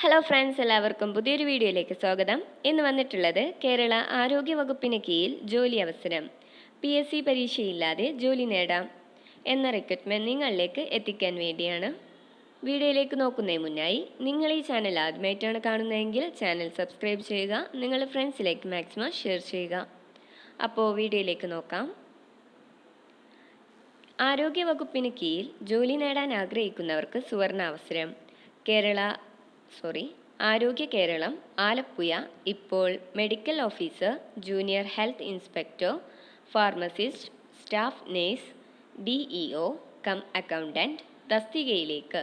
Hello friends എല്ലാവർക്കും പുതിയൊരു വീഡിയോയിലേക്ക് സ്വാഗതം. ഇന്ന് വന്നിട്ടുള്ളത് കേരള ആരോഗ്യ വകുപ്പിന് കീഴിൽ ജോലി അവസരം പി എസ് സി പരീക്ഷയില്ലാതെ ജോലി നേടാം എന്ന റിക്രൂട്ട്മെന്റ് നിങ്ങളിലേക്ക് എത്തിക്കാൻ വേണ്ടിയാണ്. വീഡിയോയിലേക്ക് നോക്കുന്നതിന് മുന്നായി നിങ്ങൾ ഈ ചാനൽ ആദ്യമായിട്ടാണ് കാണുന്നതെങ്കിൽ ചാനൽ സബ്സ്ക്രൈബ് ചെയ്യുക നിങ്ങൾ ഫ്രണ്ട്സിലേക്ക് മാക്സിമം ഷെയർ ചെയ്യുക. അപ്പോൾ വീഡിയോയിലേക്ക് നോക്കാം. ആരോഗ്യ വകുപ്പിന് കീഴിൽ ജോലി നേടാൻ ആഗ്രഹിക്കുന്നവർക്ക് സുവർണ അവസരം കേരള സോറി ആരോഗ്യ കേരളം ആലപ്പുഴ. ഇപ്പോൾ medical officer junior health inspector pharmacist staff nurse D cum accountant തസ്തികയിലേക്ക്.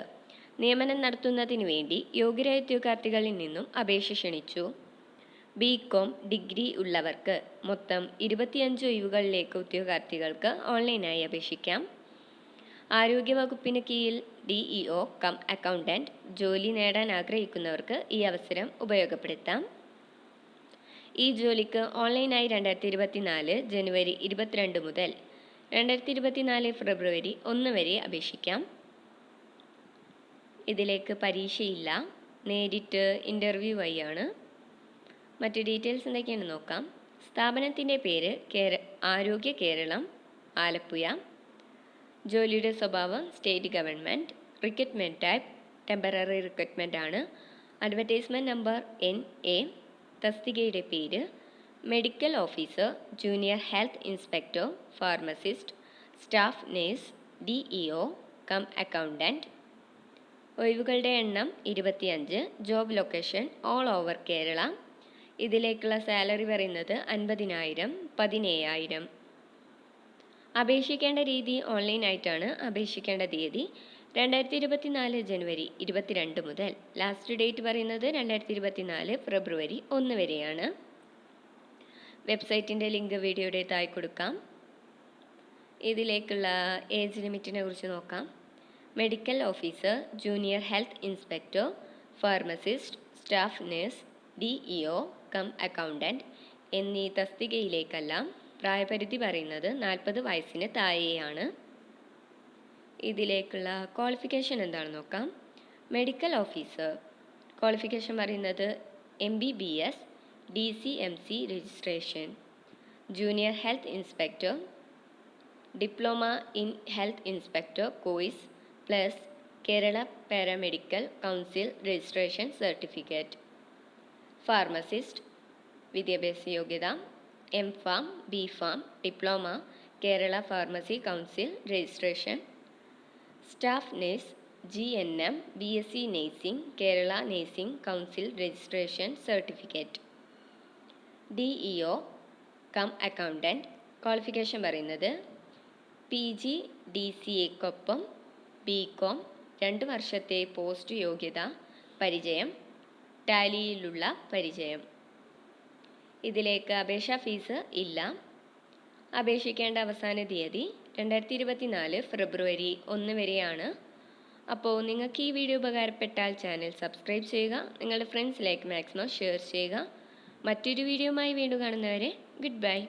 നിയമനം നടത്തുന്നതിന് വേണ്ടി യോഗ്യരായ ഉദ്യോഗാർത്ഥികളിൽ നിന്നും അപേക്ഷ ക്ഷണിച്ചു. ബി കോം ഡിഗ്രി ഉള്ളവർക്ക് മൊത്തം ഇരുപത്തിയഞ്ച് ഒഴിവുകളിലേക്ക് ഉദ്യോഗാർത്ഥികൾക്ക് ഓൺലൈനായി അപേക്ഷിക്കാം. ആരോഗ്യവകുപ്പിന് കീഴിൽ ഡിഇഒ കം അക്കൗണ്ടന്റ് ജോലി നേടാൻ ആഗ്രഹിക്കുന്നവർക്ക് ഈ അവസരം ഉപയോഗപ്പെടുത്താം. ഈ ജോലിക്ക് ഓൺലൈനായി രണ്ടായിരത്തി ഇരുപത്തിനാല് ജനുവരി ഇരുപത്തിരണ്ട് മുതൽ രണ്ടായിരത്തി ഇരുപത്തിനാല് ഫെബ്രുവരി ഒന്ന് വരെ അപേക്ഷിക്കാം. ഇതിലേക്ക് പരീക്ഷയില്ല. നേരിട്ട് ഇന്റർവ്യൂ വഴിയാണ്. മറ്റ് ഡീറ്റെയിൽസ് എന്തൊക്കെയാണ് നോക്കാം. സ്ഥാപനത്തിന്റെ പേര് കേര ആരോഗ്യ കേരളം ആലപ്പുഴ. ജോലിയുടെ സ്വഭാവം state government recruitment type temporary recruitment ആണ്. അഡ്വർടൈസ്മെന്റ് നമ്പർ എൻ എ തസ്തികയുടെ പേര് medical officer junior health inspector pharmacist staff nurse D E O cum accountant ഒഴിവുകളുടെ എണ്ണം ഇരുപത്തിയഞ്ച് job location all over Kerala. ഇതിലേക്കുള്ള സാലറി പറയുന്നത് അൻപതിനായിരം പതിനേഴായിരം. അപേക്ഷിക്കേണ്ട രീതി ഓൺലൈനായിട്ടാണ് അപേക്ഷിക്കേണ്ട തീയതി. രണ്ടായിരത്തി ഇരുപത്തി നാല് ജനുവരി ഇരുപത്തിരണ്ട് മുതൽ ലാസ്റ്റ് ഡേറ്റ് പറയുന്നത് രണ്ടായിരത്തി ഇരുപത്തി നാല് ഫെബ്രുവരി ഒന്ന് വരെയാണ്. വെബ്സൈറ്റിന്റെ ലിങ്ക് വീഡിയോയുടെ താഴെ കൊടുക്കാം. ഇതിലേക്കുള്ള ഏജ് ലിമിറ്റിനെ കുറിച്ച് നോക്കാം. Medical officer junior health inspector pharmacist staff nurse D E O cum accountant എന്നീ തസ്തികയിലേക്കെല്ലാം പ്രായപരിധി പറയുന്നത് നാൽപ്പത് വയസ്സിന് താഴെയാണ്. ഇതിലേക്കുള്ള ക്വാളിഫിക്കേഷൻ എന്താണ് നോക്കാം. മെഡിക്കൽ ഓഫീസർ ക്വാളിഫിക്കേഷൻ പറയുന്നത് M B B S D C M C registration junior health inspector diploma in health inspector course plus Kerala paramedical council registration certificate pharmacist വിദ്യാഭ്യാസ യോഗ്യത. M pharm B pharm diploma Kerala pharmacy council registration staff nurse G N M B S C nursing Kerala nursing council registration certificate D E O cum accountant qualification പറയുന്നത് P G D C എക്കൊപ്പം B com രണ്ട് വർഷത്തെ post യോഗ്യത പരിചയം ടാലിയിലുള്ള പരിചയം. ഇതിലേക്ക് അപേക്ഷാ fees ഇല്ല. അപേക്ഷിക്കേണ്ട അവസാന തീയതി രണ്ടായിരത്തി ഇരുപത്തിനാല് ഫെബ്രുവരി ഒന്ന് വരെയാണ്. അപ്പോൾ നിങ്ങൾക്ക് ഈ വീഡിയോ ഉപകാരപ്പെട്ടാൽ ചാനൽ സബ്സ്ക്രൈബ് ചെയ്യുക നിങ്ങളുടെ ഫ്രണ്ട്സിലേക്ക് മാക്സിമം ഷെയർ ചെയ്യുക. മറ്റൊരു വീഡിയോയുമായി വീണ്ടും കാണുന്നവരെ ഗുഡ് ബൈ.